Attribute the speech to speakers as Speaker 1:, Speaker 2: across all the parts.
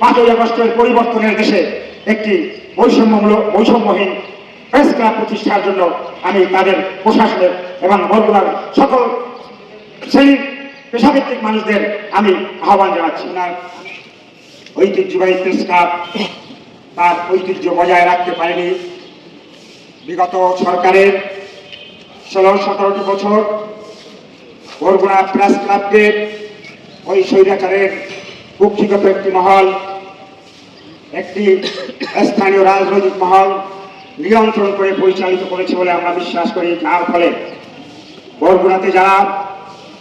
Speaker 1: পাঁচই আগস্টের পরিবর্তনের দেশে একটি বৈষম্যমূলক বৈষম্যহীন প্রেস ক্লাব প্রতিষ্ঠার জন্য আমি তাদের প্রশাসনের এবং বরগুনার সকল শ্রেণির পেশাভিত্তিক মানুষদের আমি আহ্বান জানাচ্ছি। ওনার ঐতিহ্যবাহী প্রেস ক্লাব তার ঐতিহ্য বজায় রাখতে পারেনি। বিগত সরকারের ষোলো সতেরোটি বছর বরগুনা প্রেস ক্লাবকে ওই স্বৈরাচারের কুক্ষিগত একটি মহল, একটি স্থানীয় রাজনৈতিক মহল নিয়ন্ত্রণ করে পরিচালিত করেছে বলে আমরা বিশ্বাস করি। যার ফলে বরগুনাতে যারা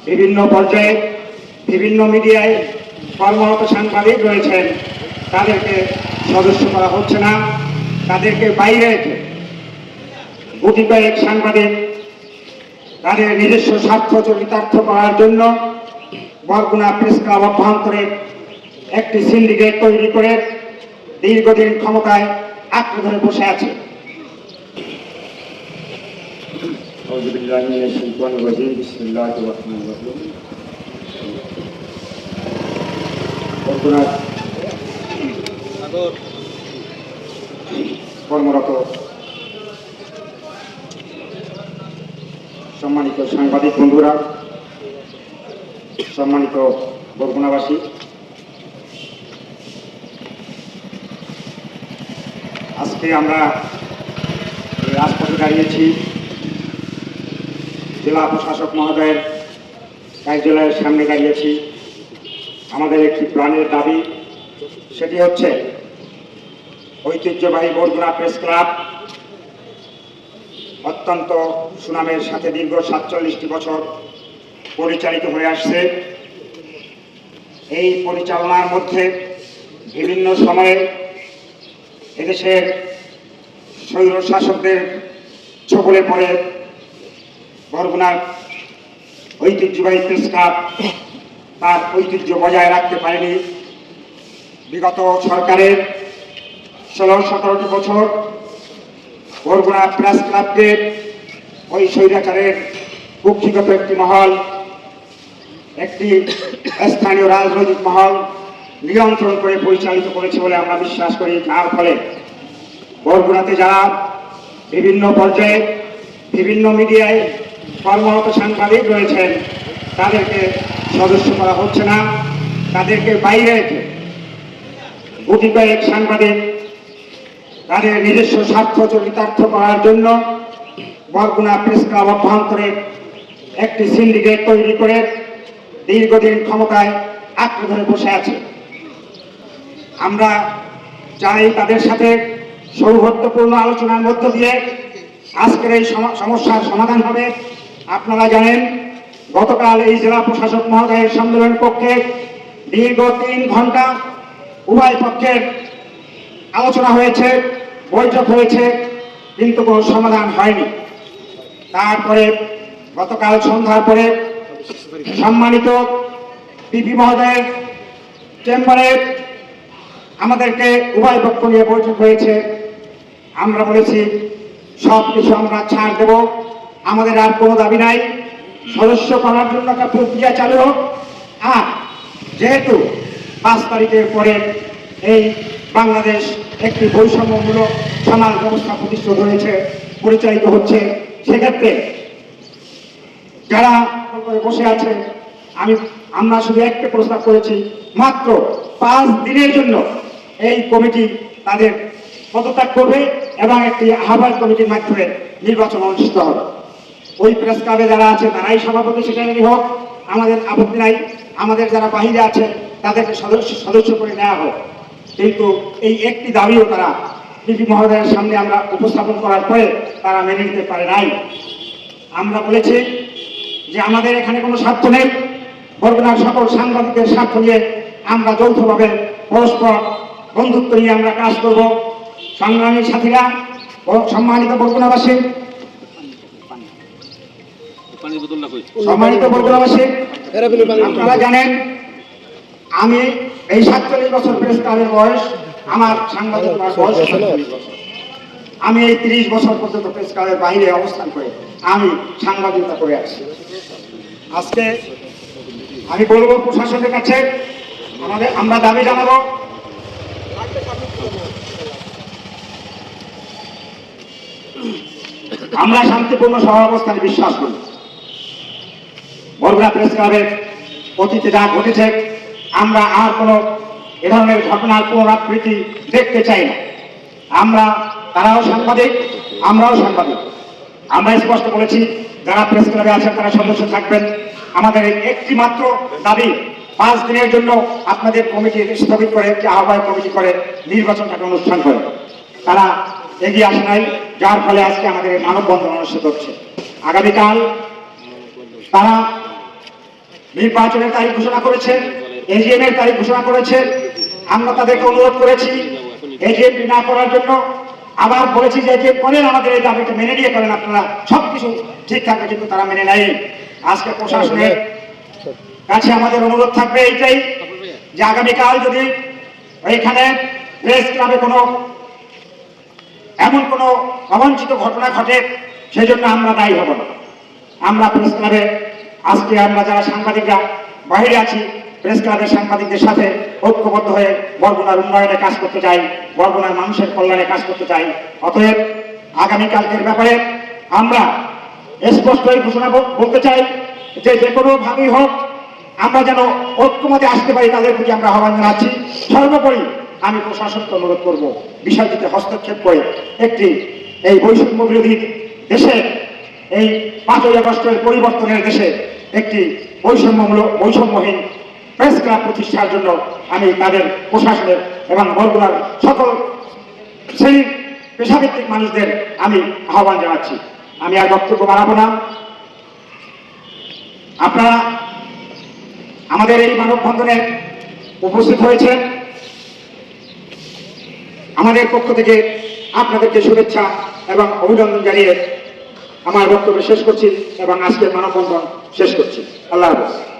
Speaker 1: বিভিন্ন পর্যায়ে, বিভিন্ন মিডিয়ায় কর্মরত সাংবাদিক রয়েছেন, তাদেরকে সদস্য করা হচ্ছে না। তাদেরকে বাইরে রেখে গুটি কয়েক সাংবাদিক তাদের নিজস্ব স্বার্থ চরিতার্থ করার জন্য বরগুনা প্রেস ক্লাব অভ্যন্তরে একটি সিন্ডিকেট তৈরি করে দীর্ঘদিন ক্ষমতায় আঁকড়ে ধরে বসে আছে। কর্মরত, সম্মানিত সাংবাদিক বন্ধুরা, সম্মানিত বরগুনাবাসী আজকে আমরা রাজপথে দাঁড়িয়েছি। জেলা প্রশাসক মহোদয়ের কার্যালয়ের সামনে দাঁড়িয়েছি। আমাদের একটি প্রাণের দাবি, সেটি হচ্ছে ঐতিহ্যবাহী বরগুনা প্রেস ক্লাব অত্যন্ত সুনামের সাথে দীর্ঘ সাতচল্লিশটি বছর পরিচালিত হয়ে আসছে। এই পরিচালনার মধ্যে বিভিন্ন সময়ে এদেশের স্বৈর শাসকদের ছবলে পড়ে বরগুনার ঐতিহ্যবাহী প্রেস ক্লাব তার ঐতিহ্য বজায় রাখতে পারেনি। বিগত সরকারের ষোলো, সতেরোটি বছর বরগুনা প্রেস ক্লাবকে ওই স্বৈরাচারের কুক্ষিগত একটি মহল, একটি স্থানীয় রাজনৈতিক মহল নিয়ন্ত্রণ করে পরিচালিত করেছে বলে আমরা বিশ্বাস করি। যার ফলে বরগুনাতে যারা বিভিন্ন পর্যায়ে বিভিন্ন মিডিয়ায় কর্মরত সাংবাদিক রয়েছেন, তাদেরকে সদস্য করা হচ্ছে না। তাদেরকে বাইরে রেখে গুটি কয়েক সাংবাদিক তাদের নিজস্ব স্বার্থ চরিতার্থ করার জন্য বরগুনা প্রেস ক্লাব অভ্যন্তরে একটি সিন্ডিকেট তৈরি করে দীর্ঘদিন ক্ষমতায় আঁকড়ে ধরে বসে আছে। আমরা চাই তাদের সাথে সৌহার্দ্যপূর্ণ আলোচনার মধ্য দিয়ে আজকের এই সম- সমস্যার সমাধান হবে। আপনারা জানেন, গতকাল এই জেলা প্রশাসক মহোদয়ের সম্মেলন পক্ষে দীর্ঘ তিন ঘণ্টা উভয় পক্ষের আলোচনা হয়েছে, বৈঠক হয়েছে, কিন্তু কোনো সমাধান হয়নি। তারপরে গতকাল সন্ধ্যার পরে সম্মানিত পিপি মহোদয়ের চেম্বারে আমাদেরকে উভয় পক্ষ নিয়ে বৈঠক হয়েছে। আমরা বলেছি, সব কিছু আমরা ছাড় দেব। আমাদের আর কোনো দাবি নাই। সদস্য করার জন্য একটা প্রক্রিয়া চালু হোক। আর যেহেতু পাঁচ তারিখের পরে এই বাংলাদেশ একটি বৈষম্যমূলক সমাজ ব্যবস্থা প্রতিষ্ঠিত হয়েছে, পরিচালিত হচ্ছে, সেক্ষেত্রে যারা বসে আছে, আমি, আমরা শুধু একটা প্রস্তাব করেছি, মাত্র পাঁচ দিনের জন্য এই কমিটি তাদের পদত্যাগ করবে। এবং একটি আহ্বান কমিটির মাধ্যমে নির্বাচন অনুষ্ঠিত হবে। ওই প্রেস ক্লাবে যারা আছে, তারাই সভাপতি, সেখানে হোক, আমাদের আপত্তি নাই। আমাদের যারা বাহিরে আছে, তাদেরকে সদস্য সদস্য করে নেওয়া হোক। কিন্তু এই একটি দাবিও তারা পিপি মহোদয়ের সামনে আমরা উপস্থাপন করার পরে তারা মেনে নিতে পারে নাই। আমরা বলেছি যে আমাদের এখানে কোনো স্বার্থ নেই। বরগুনার সকল সাংবাদিকদের স্বার্থ নিয়ে আমরা যৌথভাবে পরস্পর বন্ধুত্ব নিয়ে আমরা কাজ করব। সংগ্রামী সাথীরা, ও সম্মানিত
Speaker 2: কই
Speaker 1: সম্মানিত বরগুনাবাসী, আপনারা জানেন, আমি এই সাতচল্লিশ বছর প্রেস ক্লাবের বয়স, আমার সাংবাদিক বয়স আমি এই তিরিশ বছর পর্যন্ত প্রেস ক্লাবের বাইরে অবস্থান করে আমি সাংবাদিকতা করে আসছি। আজকে আমি বলব প্রশাসনের কাছে, আমাদের আমরা দাবি জানাব আমরা শান্তিপূর্ণ সহাবস্থানে বিশ্বাস করি। বরগুনা প্রেস ক্লাবের অতীতে যা ঘটেছে, আমরা আর কোনো এ ধরনের ঘটনার পুনরাবৃত্তি দেখতে চাই না। আমরা, তারাও সাংবাদিক, আমরাও সাংবাদিক। আমরা স্পষ্ট বলেছি, যারা প্রেস ক্লাবে আছেন, তারা সদস্য থাকবেন। আমাদের একটি মাত্র দাবি, পাঁচ দিনের জন্য আপনাদের কমিটি স্থগিত করে, একটি আহ্বায়ক কমিটি করে নির্বাচনটাকে অনুষ্ঠান করে। তারা এগিয়ে আসে নাই, যার ফলে আজকে আমাদের এই মানববন্ধন অনুষ্ঠিত হচ্ছে। আগামীকাল তারা নির্বাচনের তারিখ ঘোষণা করেছে এজিএম এর তারিখ ঘোষণা করেছেন আমরা তাদেরকে অনুরোধ করেছি এজিএমপি না করার জন্য আবার বলেছি যে এজিএম করেন, আমাদের এই দাবিটা মেনে নিয়ে করেন আপনারা। সবকিছু ঠিক থাকবে কিন্তু তারা মেনে নেয়। আজকে প্রশাসনের কাছে আমাদের অনুরোধ থাকবে এইটাই, যে আগামীকাল যদি এইখানে প্রেস ক্লাবে কোনো এমন কোনো অবাঞ্ছিত ঘটনা ঘটে সেই জন্য আমরা দায়ী হব না। আমরা প্রেস ক্লাবে, আজকে আমরা যারা সাংবাদিকরা বাইরে আছি, প্রেস ক্লাবের সাংবাদিকদের সাথে ঐক্যবদ্ধ হয়ে বরগুনার উন্নয়নে কাজ করতে চাই, বরগুনার মানুষের কল্যাণে কাজ করতে চাই। অতএব আগামীকালকের ব্যাপারে আমরা স্পষ্টই ঘোষণা বল- বলতে চাই যে যে কোনো ভাবেই হোক, আমরা যেন ঐক্যমতে আসতে পারি, তাদের প্রতি আমরা আহ্বান জানাচ্ছি। সর্বোপরি আমি প্রশাসনকে অনুরোধ করব। বিষয়টিতে হস্তক্ষেপ করে একটি এই বৈষম্য বিরোধী দেশে, এই পাঁচই আগস্টের পরিবর্তনের দেশে একটি বৈষম্যমূলক বৈষম্যহীন প্রেস ক্লাব প্রতিষ্ঠার জন্য আমি তাদের প্রশাসনের এবং বরগুনার সকল শ্রেণির পেশাভিত্তিক মানুষদের আমি আহ্বান জানাচ্ছি। আমি আর বক্তব্য বাড়াবো না। আপনারা আমাদের এই মানববন্ধনে উপস্থিত হয়েছেন। আমাদের পক্ষ থেকে আপনাদেরকে শুভেচ্ছা এবং অভিনন্দন জানিয়ে আমার বক্তব্য শেষ করছি এবং আজকের মানববন্ধন শেষ করছি। আল্লাহ হাফেজ।